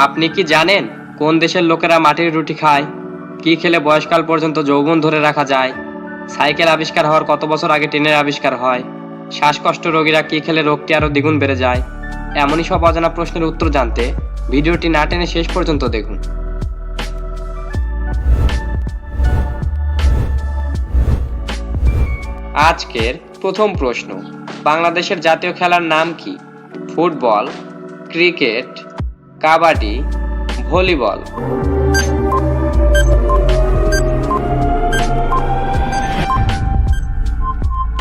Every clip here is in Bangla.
আপনি কি জানেন কোন দেশের লোকেরা মাটির রুটি খায়? কি খেলে বয়সকাল পর্যন্ত যৌবন ধরে রাখা যায়? সাইকেল আবিষ্কার হওয়ার কত বছর আগে ট্রেনের আবিষ্কার হয়? শ্বাসকষ্ট রোগীরা কি খেলে রোগটি আরও দ্বিগুণ বেড়ে যায়? এমনই সব অজানা প্রশ্নের উত্তর জানতে ভিডিওটি না টেনে শেষ পর্যন্ত দেখুন। আজকের প্রথম প্রশ্ন, বাংলাদেশের জাতীয় খেলার নাম কি? Football, cricket kabaddi, volleyball.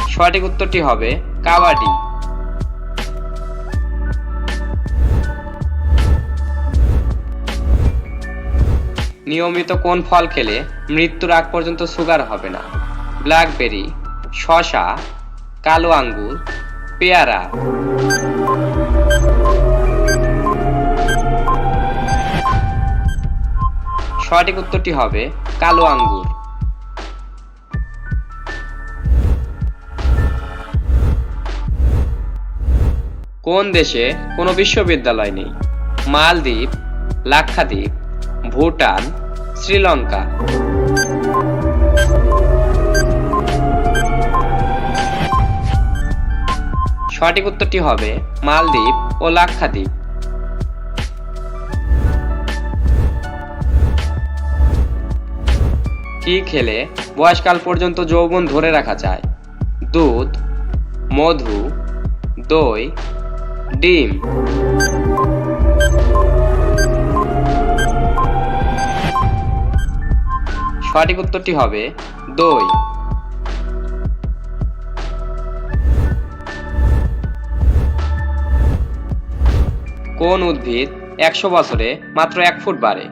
সঠিক উত্তরটি হবে কাবাডি। নিয়মিত কোন ফল খেলে মৃত্যুর আগ পর্যন্ত সুগার হবে না? ব্ল্যাকবেরি শশা কালো আঙ্গুর, পেয়ারা। সঠিক উত্তরটি হবে কালো আঙ্গুর। কোন দেশে কোনো বিশ্ববিদ্যালয় নেই? মালদ্বীপ, লাক্ষাদ্বীপ, ভুটান, শ্রীলঙ্কা। সঠিক উত্তরটি হবে মালদ্বীপ ও লাক্ষাদ্বীপ। কি খেলে বয়সকাল পর্যন্ত যৌবন ধরে রাখা যায়। দুধ, মধু, দই, ডিম। সঠিক উত্তরটি হবে দই। কোন উদ্ভিদ একশো বছরে মাত্র এক ফুট বাড়ে?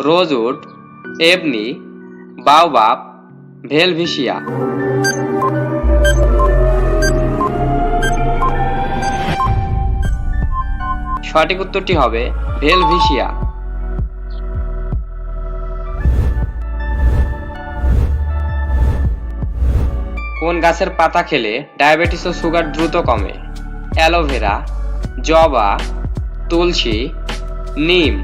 রোজউড এবনি বাওবাব ভেলভিসিয়া সঠিক উত্তরটি হবে ভেলভিসিয়া কোন গাছের পাতা খেলে ডায়াবেটিস ও সুগার দ্রুত কমে? অ্যালোভেরা, জবা, তুলসী, নিম।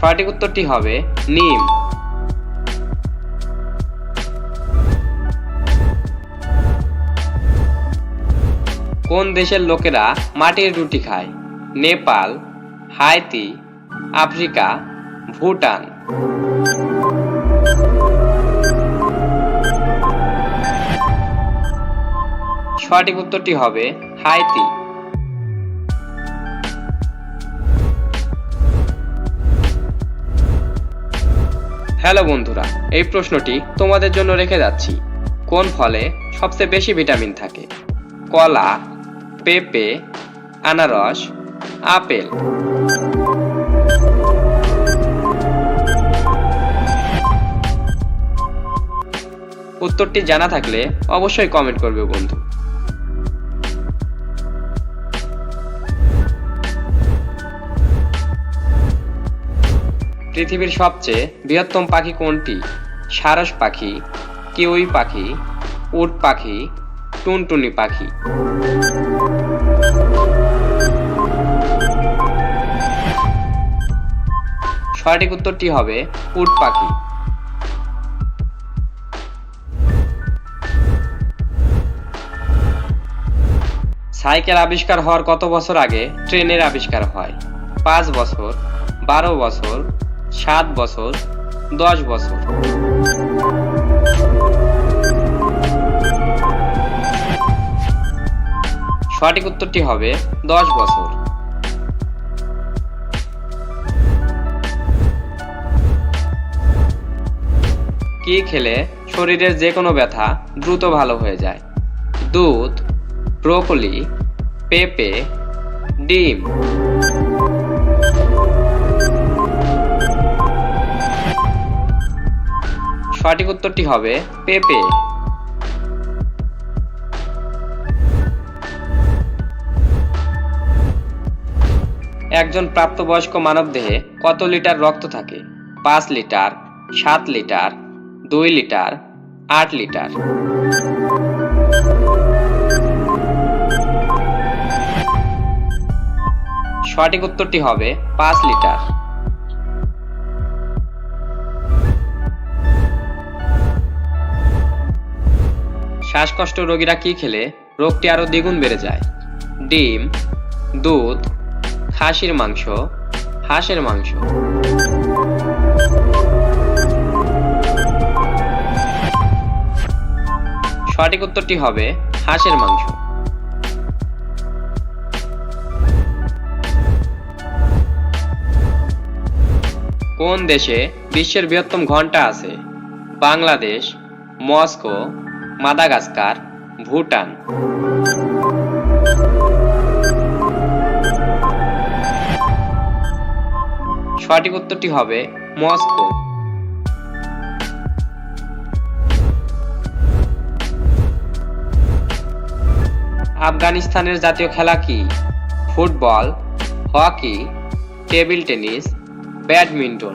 সঠিক উত্তরটি হবে নিম। কোন দেশের লোকেরা মাটির রুটি খায়? Nepal, Haiti, Africa, Bhutan. সঠিক উত্তরটি হবে হাইতি। হ্যালো বন্ধুরা, এই প্রশ্নটি তোমাদের জন্য রেখে যাচ্ছি। কোন ফলে সবচেয়ে বেশি ভিটামিন থাকে? কলা, পেঁপে, আনারস, আপেল। উত্তরটি জানা থাকলে অবশ্যই কমেন্ট করবে বন্ধু। পৃথিবীর সবচেয়ে বৃহত্তম পাখি কোনটি? সারস পাখি, কিউই পাখি, উট পাখি, টুনটুনি পাখি। সঠিক উত্তরটি হবে উট পাখি। সাইকেল আবিষ্কার হওয়ার কত বছর আগে ট্রেনের আবিষ্কার হয়? পাঁচ বছর, বারো বছর সাত বছর, দশ বছর। সঠিক উত্তরটি হবে দশ বছর। কি খেলে শরীরের যে কোনো ব্যথা দ্রুত ভালো হয়ে যায়? দুধ, ব্রোকলি, পেঁপে, ডিম। সঠিক উত্তরটি হবে পেঁপে। একজন প্রাপ্তবয়স্ক মানবদেহে কত লিটার রক্ত থাকে? পাঁচ লিটার, সাত লিটার, দুই লিটার, আট লিটার। সঠিক উত্তরটি হবে পাঁচ লিটার। শ্বাসকষ্ট রোগীরা কি খেলে? রোগটি আরও দ্বিগুণ বেড়ে যায়। ডিম, দুধ, খাসির মাংস, হাঁসের মাংস। সঠিক উত্তরটি হবে হাঁসের মাংস। কোন দেশে বিশ্বের বৃহত্তম ঘণ্টা আছে? Bangladesh, Moscow Madagascar, Bhutan. সঠিক উত্তরটি হবে মস্কো। আফগানিস্তানের জাতীয় খেলা কি? Football, hockey, table tennis, badminton.